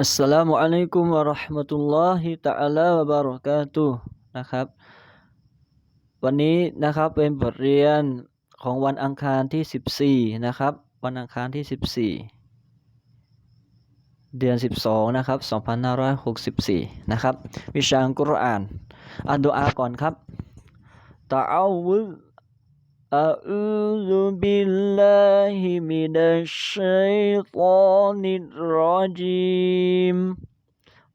อัสสลามุอะลัยกุมวะเราะห์มะตุลลอฮิตะอาลาวะบะเราะกาตุนะครับ วันนี้นะครับเป็นบทเรียนของวันอังคารที่ 14 นะครับ วันอังคารที่ 14 เดือน 12 นะครับ 2564 นะครับ วิชาอัลกุรอานอ่านดุอาก่อนครับตะอาวุธ أعوذ بالله من الشيطان الرجيم.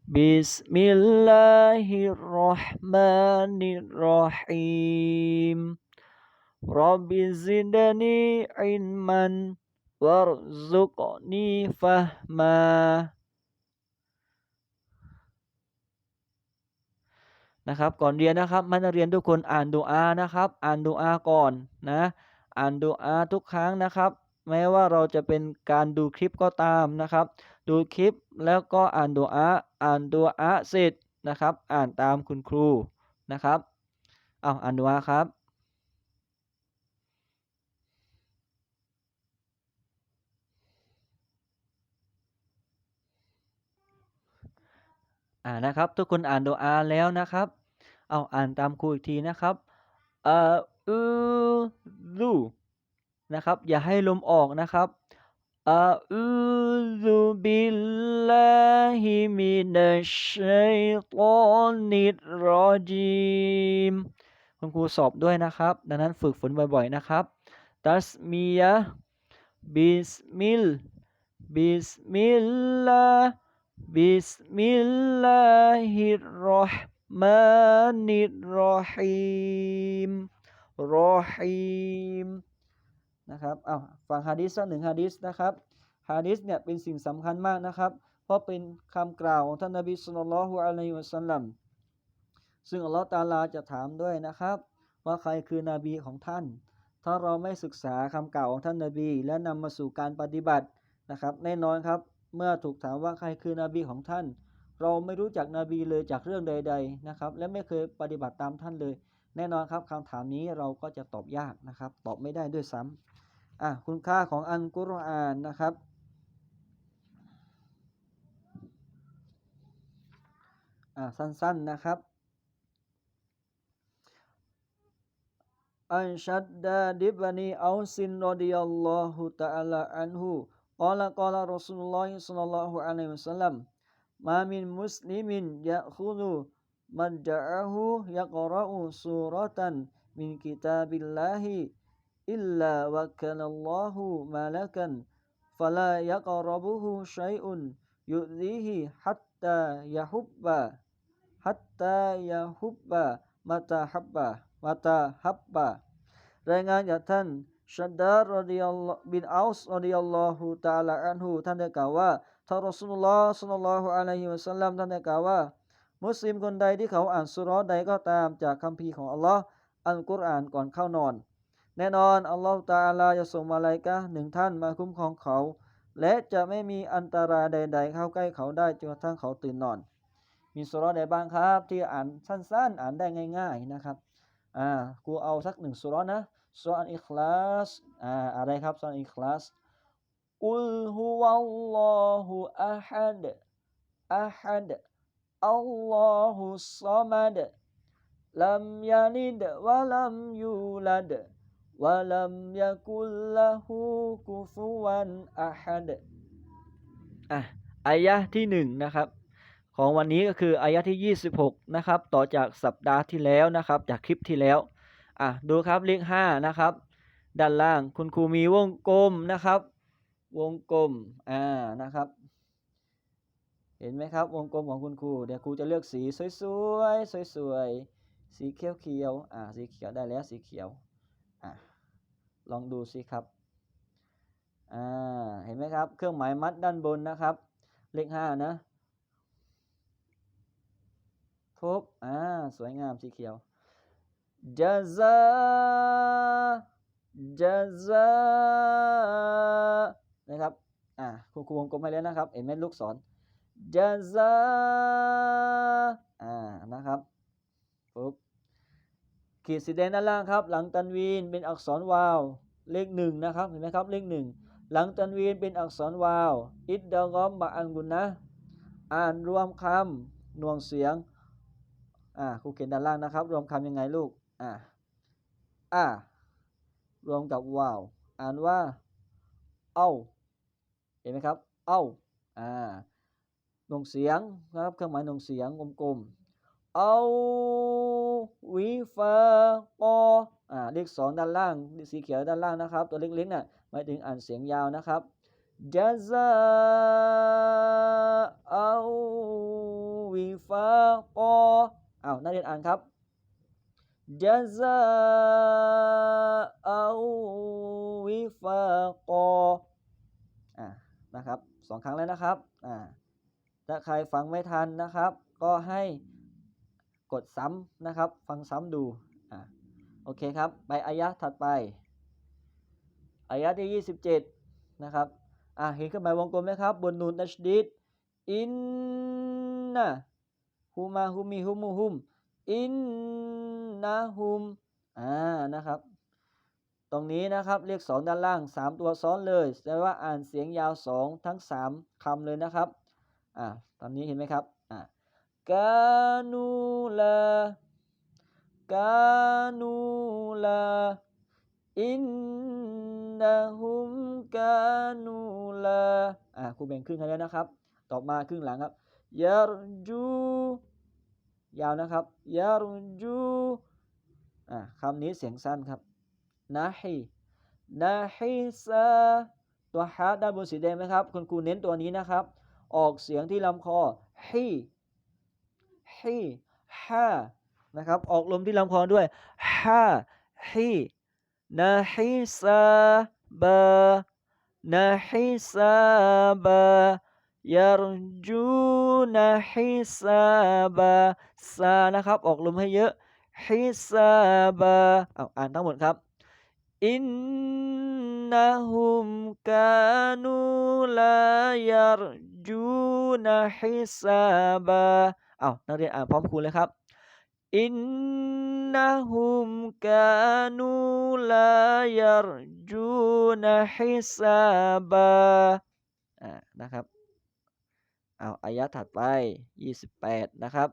بسم الله الرحمن الرحيم. رب زدني علما وارزقني فهما. นะครับ ก่อนเรียนนะครับ มันเรียนทุกคนอ่านดูอานะครับ อ่านดูอาก่อนนะ อ่านดูอาทุกครั้งนะครับ แม้ว่าเราจะเป็นการดูคลิปก็ตามนะครับ ดูคลิปแล้วก็อ่านดูอาอ่านดูอาเสร็จนะครับ อ่านตามคุณครูนะครับเอาอ่านดูอาครับ อ่านะครับ ทุกคนอ่านดูอาแล้วนะครับ เอาอ่านตามครูอีกทีนะครับอาอูลูนะครับ อย่าให้ลมออกนะครับอาอูลูบิลลาฮิมินัชชัยฏอนิรรอจีมคุณครูสอบด้วยนะครับ ดังนั้นฝึกฝนบ่อยๆนะครับ ตัสมียะบิสมิลบิสมิลลาห์ بسم الله الرحمن الرحيم รอฮีมนะครับเอาฟังฮะดิษสักหนึ่งฮะดิษนะครับฮะดิษเนี่ยเป็นสิ่งสำคัญมากนะครับ เพราะเป็นคำกล่าวของท่านนบีสุลต่านละฮุอะลัยฮิวะสัลลัมซึ่งอัลลอฮฺตาลาจะถามด้วยนะครับ ว่าใครคือนบีของท่าน ถ้าเราไม่ศึกษาคำกล่าวของท่านนบี และนำมาสู่การปฏิบัตินะครับแน่นอนครับ เมื่อถูกถามว่าใครคือนบีของท่าน เราไม่รู้จักนบีเลยจากเรื่องใด ๆนะครับ และไม่เคยปฏิบัติตามท่านเลย แน่นอนครับคำถามนี้เราก็จะตอบยากนะครับ ตอบไม่ได้ด้วยซ้ำอะคุณค่าของอันกุรอานนะครับอะสั้นๆนะครับอันชัดดาดิบานีอัลซินรอดิยัลลอฮุตะอาลาอันฮู กอลากอลารัสูลุลลอฮิสัลลัลลอฮุอะลัยฮิวะสัล ลัมมามินมุสลิมินยะคุดุมันจาฮูยะกราอูสุรตันมินกิตาบิลลาฮิอิลลาวะกันัลลอรบุฮุชันยุดีฮิฮัตตายะฮุบบะฮัตตายะฮุบบะมาตาฮับบะมาตาฮับบะรายงานจากท่านชัดดารดิยัลบินอัลส์รดิยัลลอฮุตาลาอันฮูท่านได้กล่าวว่าท่านรอสุลลอฮ์สัลลัลลอฮุอะลัยฮิวะสัลลัมท่านได้กล่าวว่า มุสลิมคนใดที่เขาอ่านสุรใดก็ตามจากคัมภีร์ของอัลลอฮ์อัลกุรอานก่อนเข้านอน แน่นอนอัลลอฮฺตาลาจะส่งมาลายกะหนึ่งท่านมาคุ้มครองเขา และจะไม่มีอันตรายใด ๆ เข้าใกล้เขาได้จนกระทั่งเขาตื่นนอน มีสุรใดบ้างครับ ที่อ่านสั้นๆ อ่านได้ง่าย ๆนะครับอ่ากูเอาสักหนึ่งสุรนะ สอนอิคลาสอ่าอะไรครับสอนอิคลาสอุลฮุวัลลอฮุอะฮัดอะฮัดอัลลอฮุซอมัดลัมยาลิดวะลัมยูลัดวะลัมยะกุลละหูกุฟุวันอะฮัดอะอายะที่หนึ่งนะครับของวันนี้ก็คืออายะที่ 26 นะครับ ต่อจากสัปดาห์ที่แล้วนะครับ จากคลิปที่แล้ว อะดูครับเลขห้านะครับ ด้านล่างคุณครูมีวงกลมนะครับ วงกลมอ่านะครับ เห็นไหมครับ วงกลมของคุณครูเดี๋ยวครูจะเลือกสีสวยๆสวยๆสีเขียวเขียวอ่าสีเขียวได้แล้วสีเขียวอะลองดูสิครับอ่าเห็นไหมครับ เครื่องหมายมัดด้านบนนะครับ เลขห้านะพบอ่า สวยงามสีเขียว จะซาจะซานะครับอ่าครูครูวงกลมให้แล้วนะครับเห็นไหมลูกศรจะซาอ่านะครับปุ๊บขีดสีแดงด้านล่างครับ หลังตันวีนเป็นอักษรวาวเลขหนึ่งนะครับเห็นไหมครับเลขหนึ่งหลังตันวีนเป็นอักษรวาวอิดดากอมบะอันกุนนะอ่านรวมคำหน่วงเสียงอ่าครูเขียนด้านล่างนะครับ รวมคำยังไงลูก อ่าอ่ารวมกับว้าว อ่านว่า เอาเห็นไหมครับ เอาอ่าหน่งเสียงนะครับ เครื่องหมายหน่งเสียงกลมๆ เอาวิฟาปออ่า เลขสองด้านล่าง สีเขียวด้านล่างนะครับ ตัวเล็กๆน่ะหมายถึงอ่านเสียงยาวนะครับจาซาเอาวิฟาปออ้าวนักเรียนอ่านครับ จาซาเอาวิฟาปออ่านะครับสองครั้งแล้วนะครับอ่าถ้าใครฟังไม่ทันนะครับ ก็ให้กดซ้ำนะครับ ฟังซ้ำดูอ่าโอเคครับ ไปอายะถัดไปอายะที่ 27 นะครับอะเห็นเครื่องหมายวงกลมไหมครับบนนูนตัชดีดอินนะฮุมาฮุมีฮุมูฮุมอิน นะฮุมอ่านะครับ ตรงนี้นะครับเรียกสองด้านล่าง 3 ตัวซ้อนเลยแปลว่าอ่านเสียงยาว 2 ทั้ง 3คำเลยนะครับอ่าตอนนี้เห็นไหมครับอ่ากานูลากานูลาอินนะฮุมกานูลาอ่าครูแบ่งครึ่งให้แล้วนะครับ ต่อมาครึ่งหลังครับยารจูยาวนะครับยารจู อ่าคำนี้เสียงสั้นครับนะฮีนะฮีซาตัวฮาด้านบนสีแดงไหมครับ คุณครูเน้นตัวนี้นะครับ ออกเสียงที่ลำคอฮีฮีฮานะครับ ออกลมที่ลำคอด้วยฮาฮีนะฮิซาบะนะฮิซาบะยารจูนะฮิซาบะซานะครับ ออกลมให้เยอะ ฮิซาบะเอาอ่านทั้งหมดครับอินนะฮุมกานูลายารจูนะฮิซาบะเอานักเรียนอ่านพร้อมครูเลยครับอินนะฮุมกานูลายารจูนะฮิซาบะอ่านะครับเอาอายะถัดไป 28 นะครับ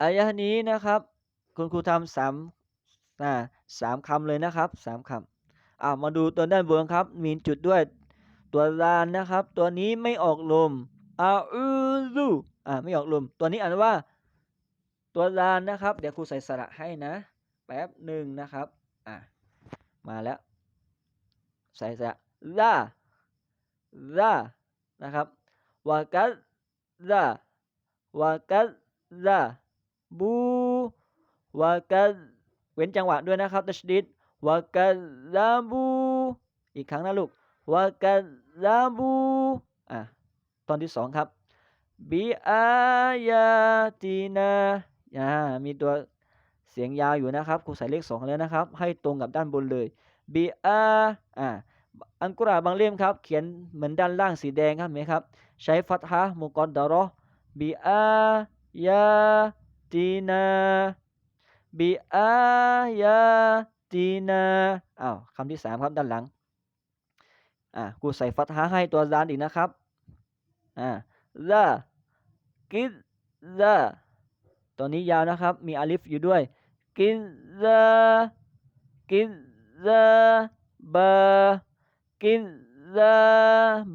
อายะนี้นะครับ คุณครูทำสามอ่าสามคำเลยนะครับสามคำอ่ามาดูตัวด้านบนครับ มีจุดด้วยตัวลานนะครับ ตัวนี้ไม่ออกลมอาอูซูอ่าไม่ออกลม ตัวนี้อ่านว่า ตัวลานนะครับ เดี๋ยวครูใส่สระให้นะ แป๊บหนึ่งนะครับอะมาแล้ว ใส่สระลาลานะครับวากัสลาวากัลา บูวากัลเว้นจังหวะด้วยนะครับตัชดิดวากัลาบู อีกครั้งนะลูกวากัลาบูอะตอนที่สองครับบิอายาตินาอ่ามีตัวเสียงยาวอยู่นะครับครูใส่เลขสองแล้วนะครับ ให้ตรงกับด้านบนเลยบิอาอ่าอันกุรานบางเล่มครับ เขียนเหมือนด้านล่างสีแดงครับเห็นไหมครับ ใช้ฟัตฮะมุกอดดารอบิอายา ตินาบิอายาตินาอ้าวคำที่สามครับด้านหลังอ่ากูใส่ฟัตฮะให้ตัวซานอีกนะครับอ่าลากิดลาตัวนี้ยาวนะครับ มีอาลิฟอยู่ด้วย กิดลากิดลาบากิดลา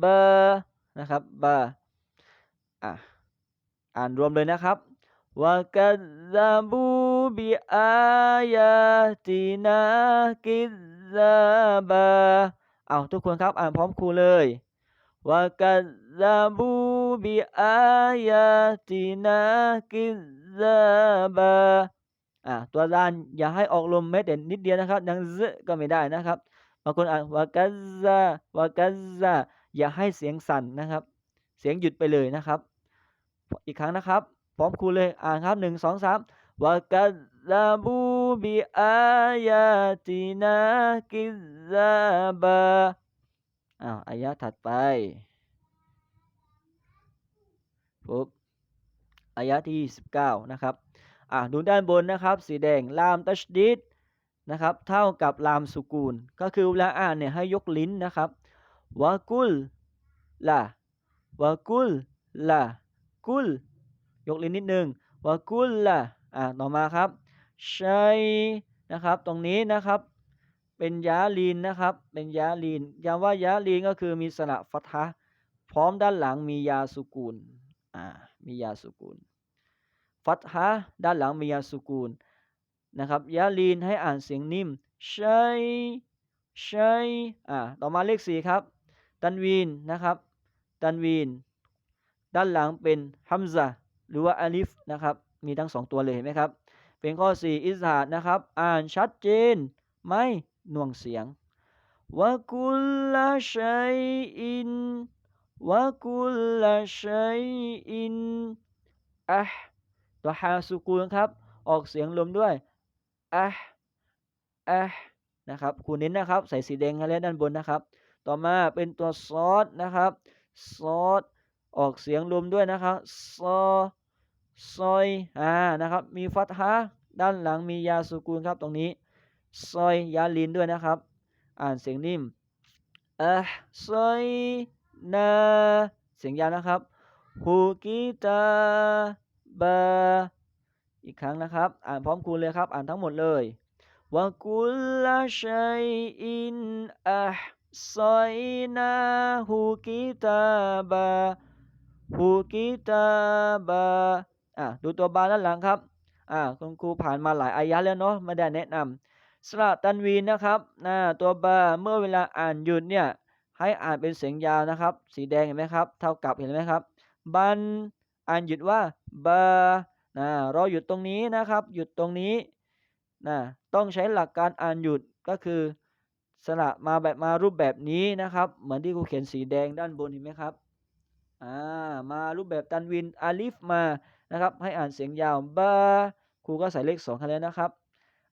บานะครับบาอะอ่านรวมเลยนะครับ วากัซาบูบิอายาตินากิดลาบาเอาทุกคนครับ อ่านพร้อมครูเลยวากัซาบูบิอายาตินากิดลาบาอ่าตัวลานอย่าให้ออกลมแม้แต่นิดเดียวนะครับดังซก็ไม่ได้นะครับบางคนอ่านวากัซซาวากัซซาอย่าให้เสียงสั่นนะครับ เสียงหยุดไปเลยนะครับ อีกครั้งนะครับ ร้อมครูเลย อ่านครับหนึ่งสองสามวากัซาบูบิอายาตินากิซาบาอ้าวอายะถัดไปปุ๊บอายะที่29นะครับ อ่าดูด้านบนนะครับ สีแดงลามตัชดิดนะครับ เท่ากับลามสุกูล ก็คือเวลาอ่านเนี่ยให้ยกลิ้นนะครับวะกุลละวะกุลละกุล ยกลิ้นนิดนึงวะกุลละอ่าต่อมาครับชัยนะครับ ตรงนี้นะครับ เป็นยาลีนนะครับ เป็นยาลีนย้ำว่ายาลีนก็คือมีสระฟัทะพร้อมด้านหลังมียาสุกูลอ่ามียาสุกูลฟัทะด้านหลังมียาสุกูลนะครับยาลีนให้อ่านเสียงนิ่มชัยชัยอ่าต่อมาเลขสี่ครับ ตันวีนนะครับ ตันวีน ด้านหลังเป็นฮัมซา หรือว่าอาลิฟนะครับ มีทั้งสองตัวเลยเห็นไหมครับ เป็นข้อ 4 อิสหาดนะครับ อ่านชัดเจน ไม่หน่วงเสียงวะกุลละชัยอินวะกุลละชัยอินอะตัวฮาสุกูลครับ ออกเสียงลมด้วยอะอะนะครับคูเน้นนะครับ ใส่สีแดงให้แล้วด้านบนนะครับ ต่อมาเป็นตัวซอสนะครับ ซอสออกเสียงลมด้วยนะครับ ซอ ซอยอ่านะครับมีฟัตฮะด้านหลังมียาสุกูลครับตรงนี้ซอยยาลินด้วยนะครับ อ่านเสียงนิ่มอะซอยนาเสียงยาวนะครับฮูกิตาบาอีกครั้งนะครับ อ่านพร้อมครูเลยครับ อ่านทั้งหมดเลยวะกุลละชัยอินอะซอยนาฮูกิตาบาฮูกิตาบา อะดูตัวบาด้านหลังครับอ่าคุณครูผ่านมาหลายอายะแล้วเนาะไม่ได้แนะนำสระตันวีนนะครับนะตัวบาเมื่อเวลาอ่านหยุดเนี่ยให้อ่านเป็นเสียงยาวนะครับ สีแดงเห็นไหมครับ เท่ากับเห็นไหมครับ บันอ่านหยุดว่าบานะเราหยุดตรงนี้นะครับ หยุดตรงนี้นะต้องใช้หลักการอ่านหยุดก็คือสระมาแบบมารูปแบบนี้นะครับ เหมือนที่ครูเขียนสีแดงด้านบนเห็นไหมครับอ่ามารูปแบบตันวินอาลิฟมา นะครับ ให้อ่านเสียงยาวบาครูก็ใส่เลขสองคะแนนนะครับ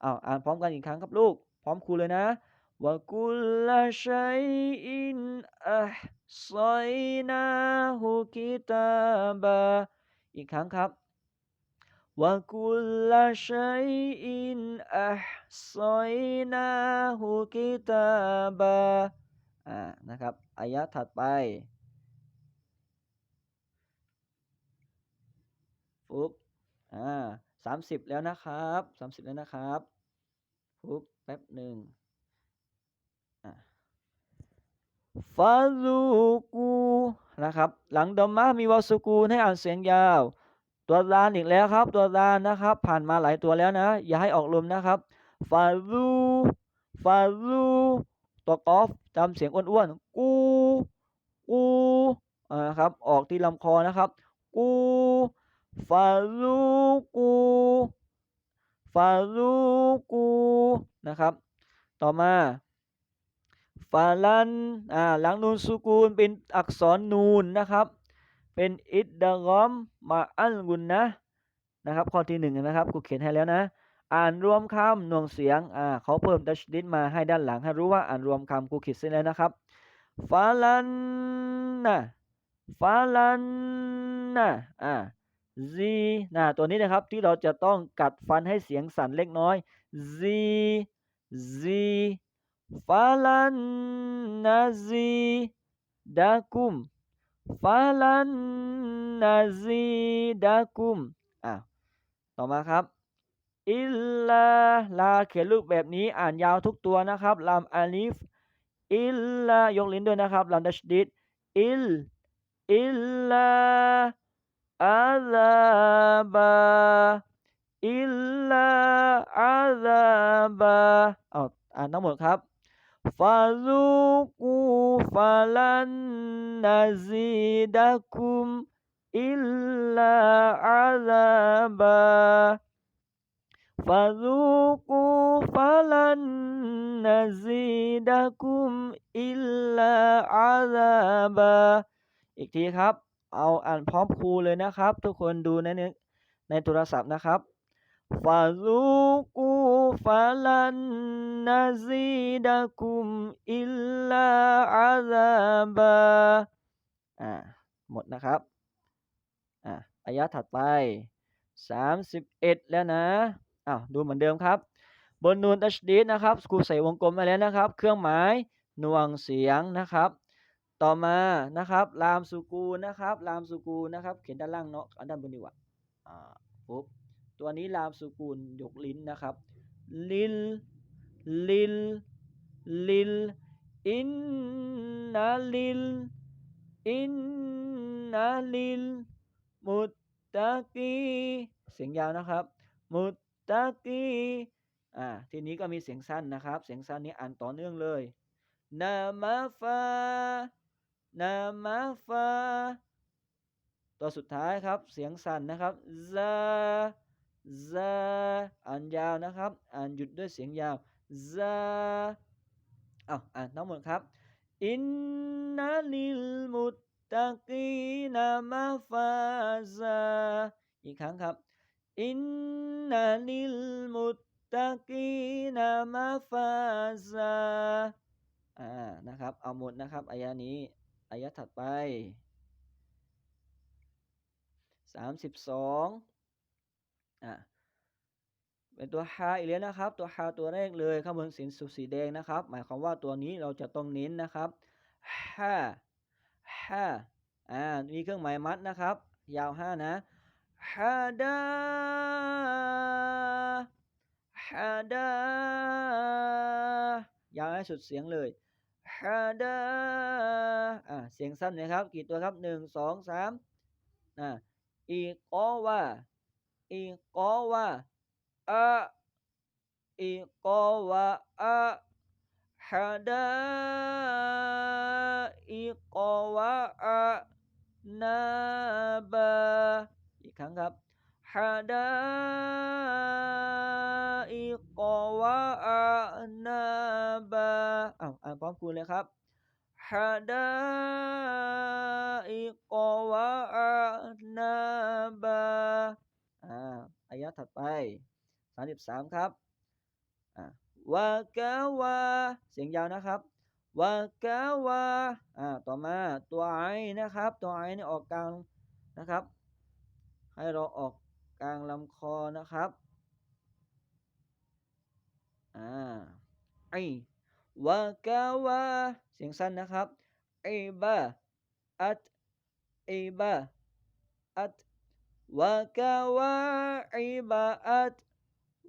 อ้าวอ่านพร้อมกันอีกครั้งครับลูก พร้อมครูเลยนะวกุลลชัยอินอัฮซอยนาฮูกิตาบาอีกครั้งครับวกุลลชัยอินอัฮซอยนาฮูกิตาบาอ่านะครับอายะถัดไป ปุ๊บอ่าสามสิบแล้วนะครับสามสิบแล้วนะครับปุ๊บแป๊บหนึ่งฟาซูกูนะครับ หลังดอมมามีวาสุกูให้อ่านเสียงยาว ตัวลานอีกแล้วครับ ตัวลานนะครับ ผ่านมาหลายตัวแล้วนะ อย่าให้ออกลมนะครับฟาซูฟาซูตัวกอฟจำเสียงอ้วนๆกูกูนะครับ ออกที่ลำคอนะครับ กู ฟาลูกูฟาลูกูนะครับ ต่อมาฟาลันอ่าหลังนูนสุกูลเป็นอักษรนูนนะครับ เป็นอิดดารอมมาอัลกุนนะนะครับ ข้อที่หนึ่งนะครับกูเขียนให้แล้วนะ อ่านรวมคำหน่วงเสียงอ่าเขาเพิ่มดัชดินมาให้ด้านหลังให้รู้ว่าอ่านรวมคำกูเขียนเสร็จแล้วนะครับฟาลันนะฟาลันนะอ่า z นะตัวนี้นะครับที่เราจะต้องกัดฟันให้เสียงสั่นเล็กน้อย z z ฟาลันนาซีดาคุมฟาลันนาซีดาคุมอะต่อมาครับอิลลาลาเขียนรูปแบบนี้อ่านยาวทุกตัวนะครับลามอาลิฟอิลลายกลิ้นด้วยนะครับลามดัชดิดอิลอิลลา อาซาบาอิลลาอาซาบาเอาอ่านทั้งหมดครับฟาลูกูฟาลันนาซีดะคุมอิลลาอาซาบาฟาลูกูฟาลันนาซีดะคุมอิลลาอาซาบาอีกทีครับ เอาอ่านพร้อมครูเลยนะครับ ทุกคนดูในในโทรศัพท์นะครับฟาลูกูฟาลันนาซีดะคุมอิลลาอาซาบะอ่าหมดนะครับอ่าอายะถัดไป 31 แล้วนะอ้าวดูเหมือนเดิมครับ บนนูนตัชดีนะครับครูใส่วงกลมมาแล้วนะครับ เครื่องหมายหน่วงเสียงนะครับ ต่อมานะครับลามสุกูลนะครับลามสุกูลนะครับ เขียนด้านล่างเนาะอันด้านบนดีกว่าอ่าปุ๊บตัวนี้ลามสุกูลยกลิ้นนะครับ ลิล ลิล ลิล อินนาลิล อินนาลิล มุตตะกีเสียงยาวนะครับ มุตตะกีอ่า ทีนี้ก็มีเสียงสั้นนะครับ เสียงสั้นนี้อ่านต่อเนื่องเลย นามาฟา นามาฟาตัวสุดท้ายครับเสียงสั้นนะครับซาซาอ่านยาวนะครับ อ่านหยุดด้วยเสียงยาวซาอ้าวอ่านทั้งหมดครับอินนาลิลมุตตะกีนามาฟาซาอีกครั้งครับอินนาลิลมุตตะกีนามาฟาซาอ่านะครับเอาหมดนะครับอายะนี้ อายะถัดไปสามสิบสองอ่าเป็นตัวฮาอีกแล้วนะครับ ตัวฮาตัวแรกเลยข้างบนสีสุสีแดงนะครับ หมายความว่าตัวนี้เราจะต้องเน้นนะครับฮาฮาอ่ามีเครื่องหมายมัดนะครับ ยาวห้านะฮาดาฮาดายาวให้สุดเสียงเลย ฮาดาอ่าเสียงสั้นนะครับ กี่ตัวครับหนึ่งสองสามอ่าอีกอว่าอีกอว่าอะอีกอว่าอะฮาดาอีกอว่าอะนาบาอีกครั้งครับฮาดา อิกวะอานาบะอ้าวอ่านพร้อมคุณเลยครับฮะดาอิกวะอานาบะอ่าอายะถัดไปสามสิบสามครับอ่าวากะวาเสียงยาวนะครับวากะวาอ่าต่อมาตัวไอนะครับ ตัวไอนี่ออกกลางนะครับ ให้เราออกกลางลำคอนะครับ อ่าไอวากาวาเสียงสั้นนะครับอิบาอัตอิบาอัตวากาวาอิบาอัต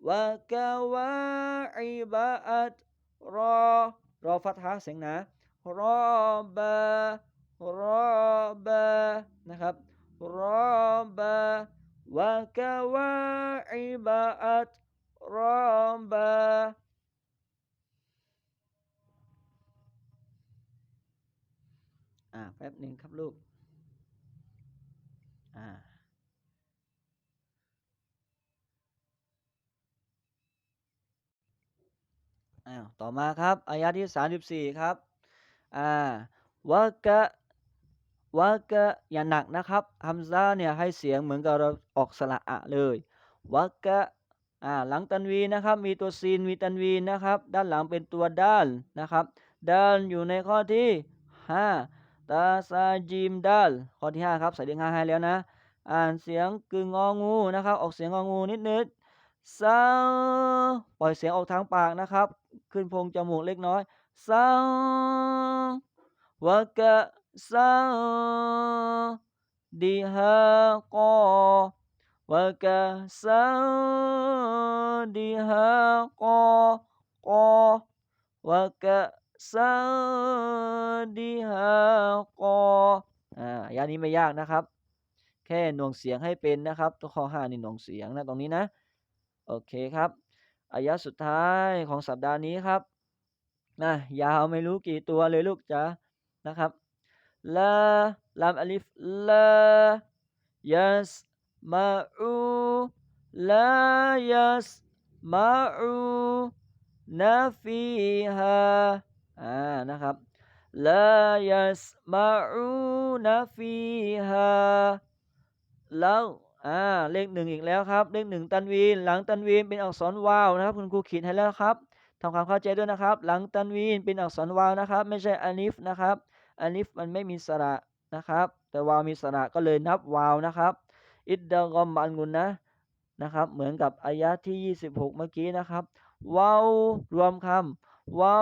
วากาวาอิบาอัตรอรอฟัตฮะเสียงหนารอบารอบานะครับรอบาวากาวาอิบาอัตรอบา อ่า แป๊บหนึ่งครับลูก อ่า อ้าว ต่อมาครับ อายะที่สามสิบสี่ครับ อ่าวะกะวะกะอย่าหนักนะครับฮัมซาเนี่ยให้เสียงเหมือนกับเราออกสระอะเลยวะกะอ่าหลังตันวีนะครับ มีตัวซีนมีตันวีนะครับ ด้านหลังเป็นตัวด้านนะครับ ด้านอยู่ในข้อที่ห้า ตาซาจิมดัลข้อที่ห้าครับใส่เรียงห้าให้แล้วนะ อ่านเสียงกึ่งงองูนะครับ ออกเสียงงองูนิดนิดซาปล่อยเสียงออกทางปากนะครับ ขึ้นพงจมูกเล็กน้อยซาวะกะซาดิฮากอวะกะซาดิฮากอกอวะกะ ดิฮากออ่าย่านี้ไม่ยากนะครับ แค่หน่วงเสียงให้เป็นนะครับตัวข้อห้านี่หน่วงเสียงนะตรงนี้นะ โอเคครับอายะสุดท้ายของสัปดาห์นี้ครับนะยาวไม่รู้กี่ตัวเลยลูกจ๋านะครับลาลามอลิฟลายัสมาอูลายัสมาอูนาฟีฮา อ่านะครับลายัสมาอูนฟีฮาแล้วอ่าเลขหนึ่งอีกแล้วครับ เลขหนึ่งตันวีน หลังตันวีนเป็นอักษรวาวนะครับ คุณครูขียนให้แล้วครับทำความเข้าใจด้วยนะครับ หลังตันวีนเป็นอักษรวาวนะครับ ไม่ใช่อานิฟนะครับอานิฟมันไม่มีสระนะครับ แต่วาวมีสระก็เลยนับวาวนะครับ อิดดะกอมบันกุนนะนะครับ เหมือนกับอายะที่ 26 เมื่อกี้นะครับว้ารวมคำว้า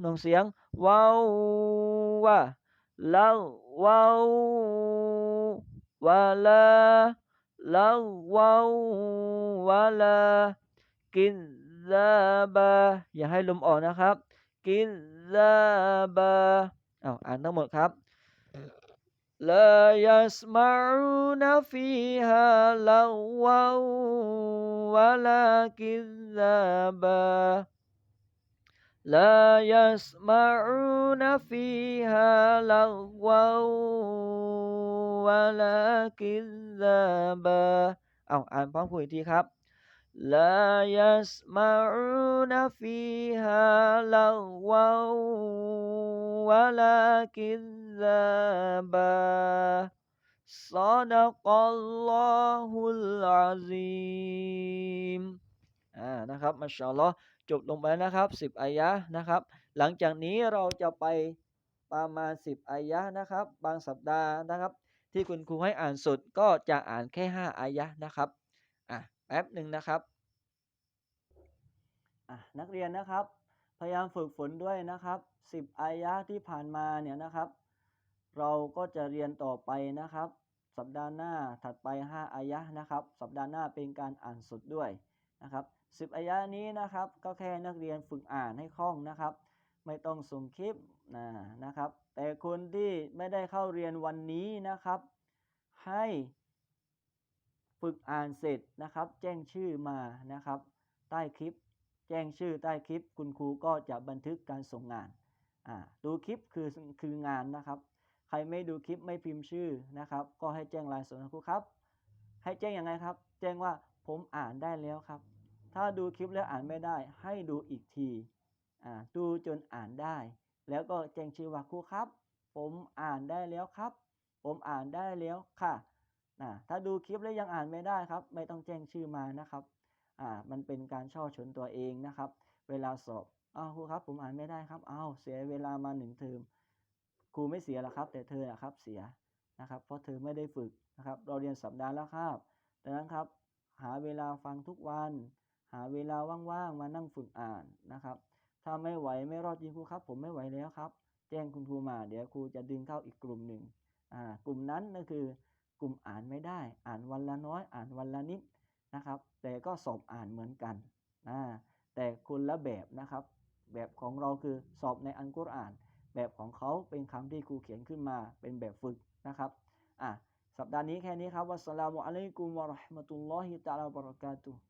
หนึ่งเสียงเว้าวะแล้วเว้าวะลาแล้วเว้าวะลากินซาบะอย่าให้ลมออกนะครับ กินซาบะอ้าวอ่านทั้งหมดครับ لا يسمعون فيها لغوا ولا كذابا لا يسمعون فيها لغوا ولا كذابا เอาอ่านพร้อมคุยทีครับ لا يسمعون فيها لغوا ولا كذابا صدق الله العظيم อ่านะครับมาชาอัลลอฮ์ จบลงไปนะครับสิบอายะนะครับ หลังจากนี้เราจะไปประมาณสิบอายะนะครับ บางสัปดาห์นะครับ ที่คุณครูให้อ่านสุดก็จะอ่านแค่ห้าอายะนะครับอะแป๊บหนึ่งนะครับอะนักเรียนนะครับ พยายามฝึกฝนด้วยนะครับสิบอายะที่ผ่านมาเนี่ยนะครับ เราก็จะเรียนต่อไปนะครับ สัปดาห์หน้าถัดไป 5อายะนะครับ สัปดาห์หน้าเป็นการอ่านสุดด้วยนะครับ สิบอายะนี้นะครับ ก็แค่นักเรียนฝึกอ่านให้คล่องนะครับ ไม่ต้องส่งคลิปนะนะครับ แต่คนที่ไม่ได้เข้าเรียนวันนี้นะครับ ให้ฝึกอ่านเสร็จนะครับ แจ้งชื่อมานะครับ ใต้คลิป แจ้งชื่อใต้คลิป คุณครูก็จะบันทึกการส่งงานอ่าดูคลิปคือคืองานนะครับ ใครไม่ดูคลิปไม่พิมพ์ชื่อนะครับ ก็ให้แจ้งลน์สดนครูครับ ให้แจ้งยังไงครับ แจ้งว่าผมอ่านได้แล้วครับ ถ้าดูคลิปแล้วอ่านไม่ได้ ให้ดูอีกทีอ่าดูจนอ่านได้ แล้วก็แจ้งชื่อว่าครูครับ ผมอ่านได้แล้วครับ ผมอ่านได้แล้วค่ะนะถ้าดูคลิปแล้วยังอ่านไม่ได้ครับ ไม่ต้องแจ้งชื่อมานะครับอ่ามันเป็นการช่อชนตัวเองนะครับ เวลาสอบอ้าวครูครับ ผมอ่านไม่ได้ครับอ้าวเสียเวลามาหนึ่งเทอมครูไม่เสียหรอกครับ แต่เธออะครับเสียนะครับ เพราะเธอไม่ได้ฝึกนะครับ เราเรียนสัปดาห์ละคาบดังนั้นครับ หาเวลาฟังทุกวัน หาเวลาว่างๆมานั่งฝึกอ่านนะครับ ถ้าไม่ไหวไม่รอดจริงครูครับ ผมไม่ไหวแล้วครับ แจ้งคุณครูมาเดี๋ยวครูจะดึงเข้าอีกกลุ่มหนึ่งอ่ากลุ่มนั้นก็คือกลุ่มอ่านไม่ได้ อ่านวันละน้อย อ่านวันละนิดนะครับ แต่ก็สอบอ่านเหมือนกันอ่าแต่คนละแบบนะครับ แบบของเราคือสอบในอัลกุรอาน แบบของเขาเป็นคำที่ครูเขียนขึ้นมาเป็นแบบฝึกนะครับอะสัปดาห์นี้แค่นี้ครับวัสสลามุอะลัยกุมวะราะห์มะตุลลอฮิตะอาลาบะเราะกาตุฮ์